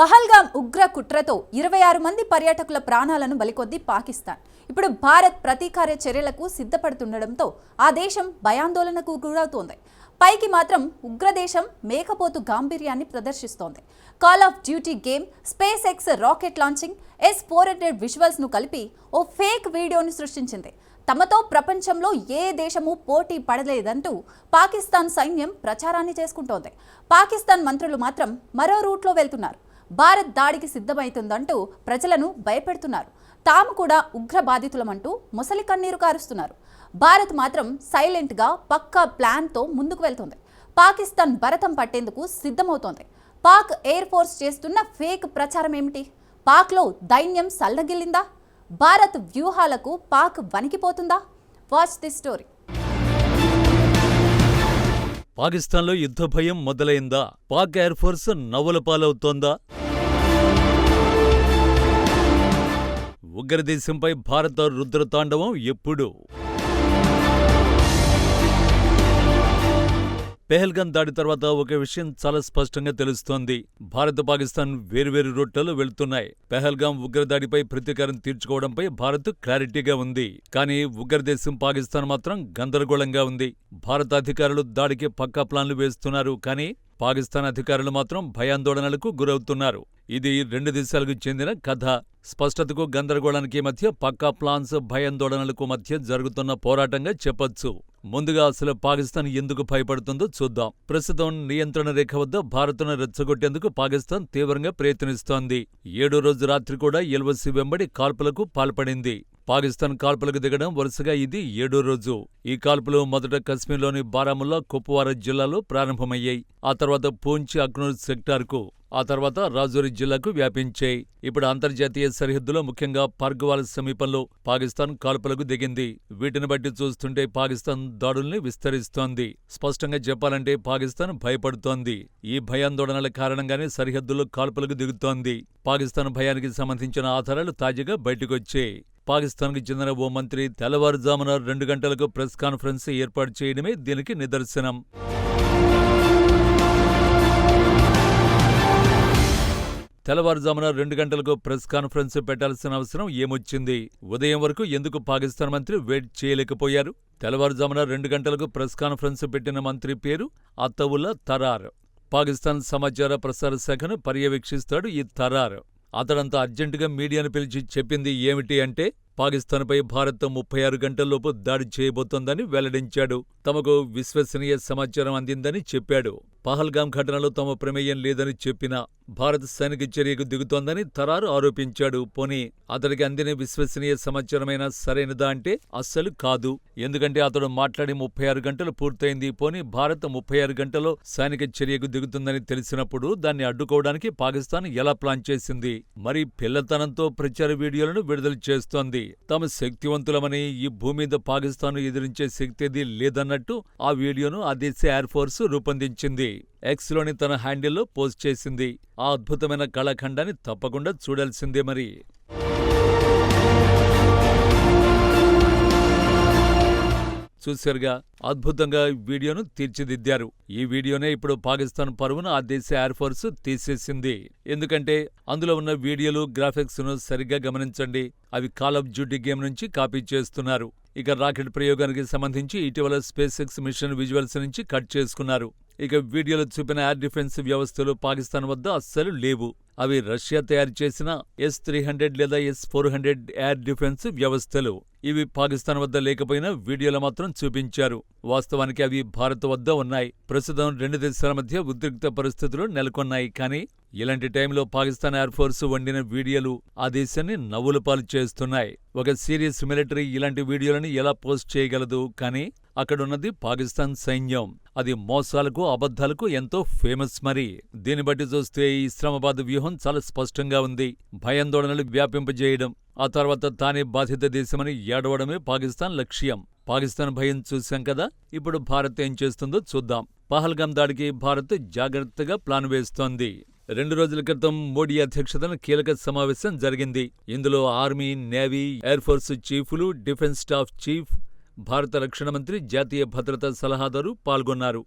పహల్గాం ఉగ్ర కుట్రతో ఇరవై ఆరు మంది పర్యాటకుల ప్రాణాలను బలికొద్ది పాకిస్తాన్. ఇప్పుడు భారత్ ప్రతీకార చర్యలకు సిద్ధపడుతుండటంతో ఆ దేశం భయాందోళనకు గురవుతోంది. పైకి మాత్రం ఉగ్రదేశం మేకపోతు గాంభీర్యాన్ని ప్రదర్శిస్తోంది. Call of duty game space X rocket launching S four hundred విజువల్స్ను కలిపి ఓ ఫేక్ వీడియోను సృష్టించింది. తమతో ప్రపంచంలో ఏ దేశము పోటీ పడలేదంటూ పాకిస్తాన్ సైన్యం ప్రచారాన్ని చేసుకుంటోంది. పాకిస్తాన్ మంత్రులు మాత్రం మరో రూట్లో వెళ్తున్నారు. భారత్ దాడికి సిద్ధమవుతుందంటూ ప్రజలను భయపెడుతున్నారు. తాము కూడా ఉగ్ర బాధితులమంటూ ముసలి కన్నీరు కారుస్తున్నారు. భారత్ మాత్రం సైలెంట్గా పక్కా ప్లాన్తో ముందుకు వెళ్తోంది. పాకిస్తాన్ భరతం పట్టేందుకు సిద్ధమవుతోంది. పాక్ ఎయిర్ ఫోర్స్ చేస్తున్న ఫేక్ ప్రచారం ఏమిటి? పాక్లో దైన్యం సల్లగిల్లిందా? భారత్ వ్యూహాలకు పాక్ వణికిపోతుందా? Watch the story. పాకిస్తాన్లో యుద్ధ భయం మొదలైందా? పాక్ ఎయిర్ ఫోర్స్ నవ్వుల పాలవుతోందా? ఉగ్రదేశంపై భారత రుద్రతాండవం ఎప్పుడు? పెహల్గన్ దాడి తర్వాత ఒక విషయం చాలా స్పష్టంగా తెలుస్తోంది. భారత్ పాకిస్తాన్ వేర్వేరు రూట్లలో వెళుతున్నాయి. పెహల్గాం ఉగ్రదాడిపై ప్రతీకారం తీర్చుకోవడంపై భారత్ క్లారిటీగా ఉంది. కానీ ఉగ్రదేశం పాకిస్తాన్ మాత్రం గందరగోళంగా ఉంది. భారత అధికారులు దాడికి పక్కా ప్లాన్లు వేస్తున్నారు. కానీ పాకిస్తాన్ అధికారులు మాత్రం భయాందోళనలకు గురవుతున్నారు. ఇది రెండు దేశాలకు చెందిన కథ. స్పష్టతకు గందరగోళానికి మధ్య పక్కా ప్లాన్స్ భయాందోళనలకు మధ్య జరుగుతున్న పోరాటంగా చెప్పొచ్చు. ముందుగా అసలు పాకిస్తాన్ ఎందుకు భయపడుతుందో చూద్దాం. ప్రస్తుతం నియంత్రణ రేఖ వద్ద భారత్ను రెచ్చగొట్టేందుకు పాకిస్తాన్ తీవ్రంగా ప్రయత్నిస్తోంది. ఏడో రోజు రాత్రి కూడా ఎల్వసి వెంబడి కాల్పులకు పాల్పడింది. పాకిస్తాన్ కాల్పులకు దిగడం వరుసగా ఇది ఏడో రోజు. ఈ కాల్పులు మొదట కశ్మీర్లోని బారాముల్లా కుప్వారా జిల్లాలో ప్రారంభమయ్యాయి. ఆ తర్వాత పూంచ్ అక్నూర్ సెక్టార్కు ఆ తర్వాత రాజౌరి జిల్లాకు వ్యాపించాయి. ఇప్పుడు అంతర్జాతీయ సరిహద్దులో ముఖ్యంగా పర్గవాల్ సమీపంలో పాకిస్తాన్ కాల్పులకు దిగింది. వీటిని బట్టి చూస్తుంటే పాకిస్తాన్ దాడుల్ని విస్తరిస్తోంది. స్పష్టంగా చెప్పాలంటే పాకిస్తాన్ భయపడుతోంది. ఈ భయాందోళనల కారణంగానే సరిహద్దులో కాల్పులకు దిగుతోంది. పాకిస్తాన్ భయానికి సంబంధించిన ఆధారాలు తాజాగా బయటకొచ్చాయి పాకిస్తాన్కు చెందిన ఓ మంత్రి తెల్లవారుజామున రెండు గంటలకు ప్రెస్ కాన్ఫరెన్స్ ఏర్పాటు చేయడమే దీనికి నిదర్శనం. తెల్లవారుజామున రెండు గంటలకు ప్రెస్ కాన్ఫరెన్స్ పెట్టాల్సిన అవసరం ఏమొచ్చింది? ఉదయం వరకు ఎందుకు పాకిస్తాన్ మంత్రి వెయిట్ చేయలేకపోయారు? తెల్లవారుజామున రెండు గంటలకు ప్రెస్ కాన్ఫరెన్స్ పెట్టిన మంత్రి పేరు అత్తవుల్లా తరార్. పాకిస్తాన్ సమాచార ప్రసార శాఖను పర్యవేక్షిస్తాడు ఈ తరార్. అతడంత అర్జెంటుగా మీడియాను పిలిచి చెప్పింది ఏమిటి అంటే పాకిస్తాన్పై భారత్ ముప్పై ఆరు గంటల్లోపు దాడి చేయబోతోందని వెల్లడించాడు. తమకు విశ్వసనీయ సమాచారం అందిందని చెప్పాడు. పహల్గాం ఘటనలో తమ ప్రమేయం లేదని చెప్పినా భారత్ సైనిక చర్యకు దిగుతోందని తరారు ఆరోపించాడు. పోనీ అతడికి అందిన విశ్వసనీయ సమాచారమైనా సరైనదా అంటే అస్సలు కాదు. ఎందుకంటే అతడు మాట్లాడి ముప్పై ఆరు గంటలు పూర్తయింది. పోనీ భారత్ ముప్పై ఆరు గంటలో సైనిక చర్యకు దిగుతుందని తెలిసినప్పుడు దాన్ని అడ్డుకోవడానికి పాకిస్తాన్ ఎలా ప్లాన్ చేసింది? మరి పిల్లతనంతో ప్రచార వీడియోలను విడుదల చేస్తోంది. తాము శక్తివంతులమని ఈ భూమి మీద పాకిస్తాన్ ఎదిరించే శక్తిది లేదన్నట్టు ఆ వీడియోను ఆ దేశ ఎయిర్ ఫోర్స్ ఎక్స్లోని తన హ్యాండిల్లో పోస్ట్ చేసింది. ఆ అద్భుతమైన కళాఖండాన్ని తప్పకుండా చూడాల్సిందే మరి. చూశారుగా అద్భుతంగా వీడియోను తీర్చిదిద్దారు. ఈ వీడియోనే ఇప్పుడు పాకిస్తాన్ పరువును ఆ దేశ ఎయిర్ ఫోర్స్ తీసేసింది. ఎందుకంటే అందులో ఉన్న వీడియోలు గ్రాఫిక్స్ను సరిగ్గా గమనించండి. అవి కాల్ ఆఫ్ డ్యూటీ గేమ్ నుంచి కాపీ చేస్తున్నారు. ఇక రాకెట్ ప్రయోగానికి సంబంధించి ఇటీవల స్పేస్ ఎక్స్ మిషన్ విజువల్స్ నుంచి కట్ చేసుకున్నారు. ఇక వీడియోలో చూపిన ఎయిర్ డిఫెన్స్ వ్యవస్థలు పాకిస్తాన్ వద్ద అస్సలు లేవు. అవి రష్యా తయారు చేసిన ఎస్ త్రీ హండ్రెడ్ లేదా S four hundred air defence వ్యవస్థలు. ఇవి పాకిస్తాన్ వద్ద లేకపోయినా వీడియోలో మాత్రం చూపించారు. వాస్తవానికి అవి భారత్ వద్ద ఉన్నాయి. ప్రస్తుతం రెండు దేశాల మధ్య ఉద్రిక్త పరిస్థితులు నెలకొన్నాయి. కానీ ఇలాంటి టైంలో పాకిస్తాన్ ఎయిర్ ఫోర్స్ వండిన వీడియోలు ఆ దేశాన్ని నవ్వుల పాలు చేస్తున్నాయి. ఒక సీరియస్ మిలిటరీ ఇలాంటి వీడియోలను ఎలా పోస్ట్ చేయగలదు? కానీ అక్కడున్నది పాకిస్తాన్ సైన్యం. అది మోసాలకు అబద్ధాలకు ఎంతో ఫేమస్ మరి. దీన్ని బట్టి చూస్తే ఈ ఇస్లామాబాద్ వ్యూహం చాలా స్పష్టంగా ఉంది. భయాందోళనలు వ్యాపింపజేయడం ఆ తర్వాత తానే బాధిత దేశమని ఏడవడమే పాకిస్తాన్ లక్ష్యం. పాకిస్తాన్ భయం చూశాం కదా ఇప్పుడు భారత్ ఏం చేస్తుందో చూద్దాం. పహల్గాం దాడికి భారత్ జాగ్రత్తగా ప్లాన్ వేస్తోంది. రెండు రోజుల క్రితం మోడీ అధ్యక్షతన కీలక సమావేశం జరిగింది. ఇందులో ఆర్మీ నేవీ ఎయిర్ ఫోర్స్ చీఫ్లు డిఫెన్స్ స్టాఫ్ చీఫ్ భారత రక్షణ మంత్రి జాతీయ భద్రతా సలహాదారు పాల్గొన్నారు.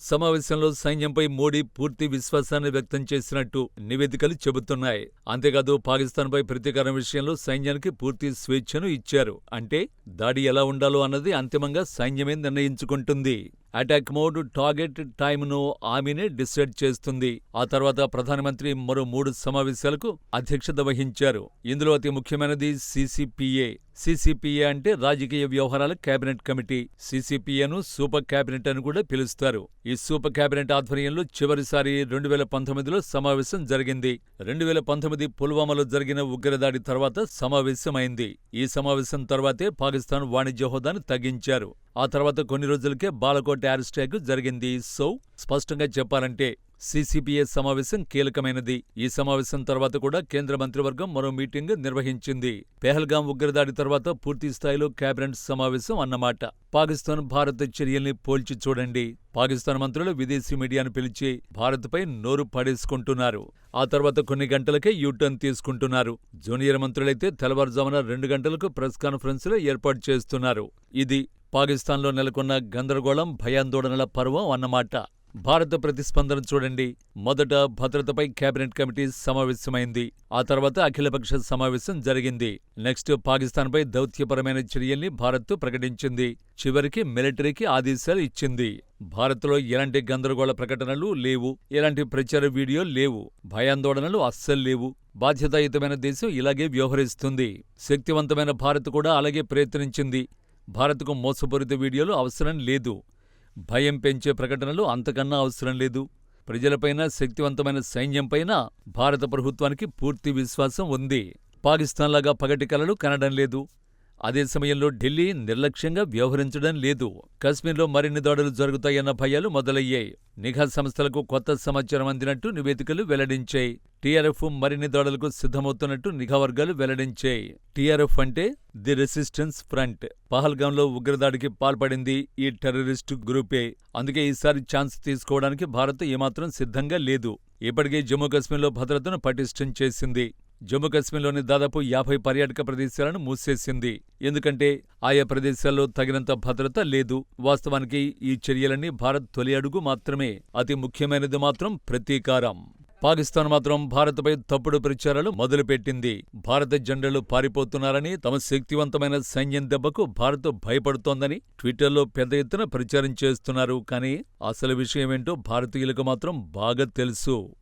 సమావేశంలో సైన్యంపై మోడీ పూర్తి విశ్వాసాన్ని వ్యక్తం చేసినట్టు నివేదికలు చెబుతున్నాయి. అంతేకాదు పాకిస్తాన్పై ప్రతీకారం విషయంలో సైన్యానికి పూర్తి స్వేచ్ఛను ఇచ్చారు. అంటే దాడి ఎలా ఉండాలో అన్నది అంతిమంగా సైన్యమే నిర్ణయించుకుంటుంది. అటాక్ మోడ్ టార్గెట్ టైమ్ను ఆమెనే డిసైడ్ చేస్తుంది. ఆ తర్వాత ప్రధానమంత్రి మరో మూడు సమావేశాలకు అధ్యక్షత వహించారు. ఇందులో అతి ముఖ్యమైనది సీసీపీఏ. సీసీపీఏ అంటే రాజకీయ వ్యవహారాల కేబినెట్ కమిటీ. సీసీపీఏను సూపర్ కేబినెట్ అని కూడా పిలుస్తారు. ఈ సూపర్ కేబినెట్ ఆధ్వర్యంలో చివరిసారి రెండు వేల పంతొమ్మిదిలో సమావేశం జరిగింది. రెండు వేల పంతొమ్మిది పుల్వామాలో జరిగిన ఉగ్రదాడి తర్వాత సమావేశమైంది. ఈ సమావేశం తర్వాతే పాకిస్తాన్ వాణిజ్య హోదాను తగ్గించారు. ఆ తర్వాత కొన్ని రోజులకే బాలకోట్ అరెస్టాక్ జరిగింది. సో స్పష్టంగా చెప్పాలంటే సీసీపీఏ సమావేశం కీలకమైనది. ఈ సమావేశం తర్వాత కూడా కేంద్ర మంత్రివర్గం మరో మీటింగ్ నిర్వహించింది. పెహల్గాం ఉగ్రదాడి తర్వాత పూర్తి స్థాయిలో కేబినెట్ సమావేశం అన్నమాట. పాకిస్తాన్ భారత్ చర్యల్ని పోల్చి చూడండి. పాకిస్తాన్ మంత్రులు విదేశీ మీడియాను పిలిచి భారత్పై నోరు పడేసుకుంటున్నారు. ఆ తర్వాత కొన్ని గంటలకే యూటర్న్ తీసుకుంటున్నారు. జూనియర్ మంత్రులైతే తెల్లవారుజామున రెండు గంటలకు ప్రెస్ కాన్ఫరెన్సులు ఏర్పాటు చేస్తున్నారు. ఇది పాకిస్తాన్లో నెలకొన్న గందరగోళం భయాందోళనల పర్వం అన్నమాట. భారత ప్రతిస్పందన చూడండి. మొదట భద్రతపై కేబినెట్ కమిటీ సమావేశమైంది. ఆ తర్వాత అఖిలపక్ష సమావేశం జరిగింది. నెక్స్ట్ పాకిస్తాన్పై దౌత్యపరమైన చర్యల్ని భారత్ ప్రకటించింది. చివరికి మిలిటరీకి ఆదేశాలు ఇచ్చింది. భారత్లో ఎలాంటి గందరగోళ ప్రకటనలు లేవు. ఎలాంటి ప్రచార వీడియో లేవు. భయాందోళనలు అస్సలు లేవు. బాధ్యతాయుతమైన దేశం ఇలాగే వ్యవహరిస్తుంది. శక్తివంతమైన భారత్ కూడా అలాగే ప్రయత్నించింది. భారత్కు మోసపూరిత వీడియోలు అవసరం లేదు. భయం పెంచే ప్రకటనలు అంతకన్నా అవసరం లేదు. ప్రజలపైన శక్తివంతమైన సైన్యంపైన భారత ప్రభుత్వానికి పూర్తి విశ్వాసం ఉంది. పాకిస్తాన్లాగా పగటి కలలు కనడం లేదు. అదే సమయంలో ఢిల్లీ నిర్లక్ష్యంగా వ్యవహరించడం లేదు. కశ్మీర్లో మరిన్ని దాడులు జరుగుతాయన్న భయాలు మొదలయ్యాయి. నిఘా సంస్థలకు కొత్త సమాచారం అందినట్టు నివేదికలు వెల్లడించాయి. టీఆర్ఎఫ్ మరిన్ని దాడులకు సిద్ధమవుతున్నట్టు నిఘా వర్గాలు వెల్లడించాయి. టీఆర్ఎఫ్ అంటే ది రెసిస్టెన్స్ ఫ్రంట్. పహల్గాంలో ఉగ్రదాడికి పాల్పడింది ఈ టెర్రరిస్టు గ్రూపే. అందుకే ఈసారి ఛాన్స్ తీసుకోవడానికి భారత్ ఏమాత్రం సిద్ధంగా లేదు. ఇప్పటికే జమ్మూ కశ్మీర్లో భద్రతను పటిష్టం చేసింది. జమ్మూ కశ్మీర్లోని దాదాపు యాభై పర్యాటక ప్రదేశాలను మూసేసింది. ఎందుకంటే ఆయా ప్రదేశాల్లో తగినంత భద్రత లేదు. వాస్తవానికి ఈ చర్యలన్నీ భారత్ తొలి అడుగు మాత్రమే. అతి ముఖ్యమైనది మాత్రం ప్రతీకారం. పాకిస్తాన్ మాత్రం భారత్పై తప్పుడు ప్రచారాలు మొదలుపెట్టింది. భారత జెండలు పారిపోతున్నారని తమ శక్తివంతమైన సైన్యం దెబ్బకు భారత్ భయపడుతోందని ట్విట్టర్లో పెద్ద ఎత్తున ప్రచారం చేస్తున్నారు. కానీ అసలు విషయమేంటో భారతీయులకు మాత్రం బాగా తెలుసు.